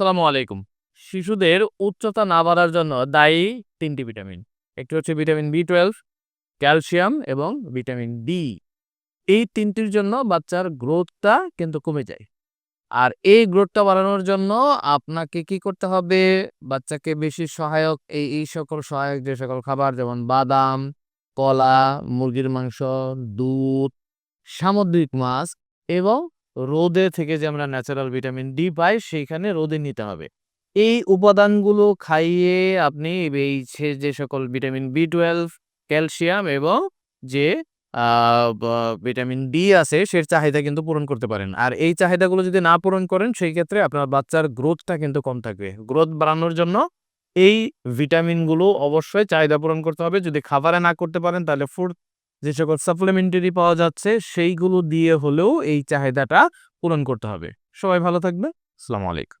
আসসালামু আলাইকুম। শিশুদের উচ্চতা না বাড়ার জন্য দায়ী তিনটি ভিটামিন। একটি হচ্ছে ভিটামিন বি টুয়েলভ ক্যালসিয়াম এবং ভিটামিন ডি এই তিনটির জন্য বাচ্চার গ্রোথটা কিন্তু কমে যায়। আর এই গ্রোথটা বাড়ানোর জন্য আপনাকে কি করতে হবে? বাচ্চাকে বেশি সহায়ক এই এই সকল সহায়ক যে সকল খাবার যেমন বাদাম, কলা, মুরগির মাংস, দুধ, সামুদ্রিক মাছ এবং রোদে থেকে যে আমরা ন্যাচারাল ভিটামিন ডি পাই, সেইখানে রোদে নিতে হবে। এই উপাদানগুলো খাইয়ে আপনি এই যে সকল ভিটামিন বি টুয়েলভ ক্যালসিয়াম এবং যে ভিটামিন ডি আছে সে চাহিদা কিন্তু পূরণ করতে পারেন। আর এই চাহিদাগুলো যদি না পূরণ করেন, সেই ক্ষেত্রে আপনার বাচ্চার গ্রোথটা কিন্তু কম থাকবে। গ্রোথ বাড়ানোর জন্য এই ভিটামিনগুলো অবশ্যই চাহিদা পূরণ করতে হবে। যদি খাবারে না করতে পারেন, তাহলে ফুড যে সকল সাপ্লিমেন্টারি পাওয়া যাচ্ছে, সেইগুলো দিয়ে হলেও এই চাহিদাটা পূরণ করতে হবে। সবাই ভালো থাকবে আসসালামু আলাইকুম।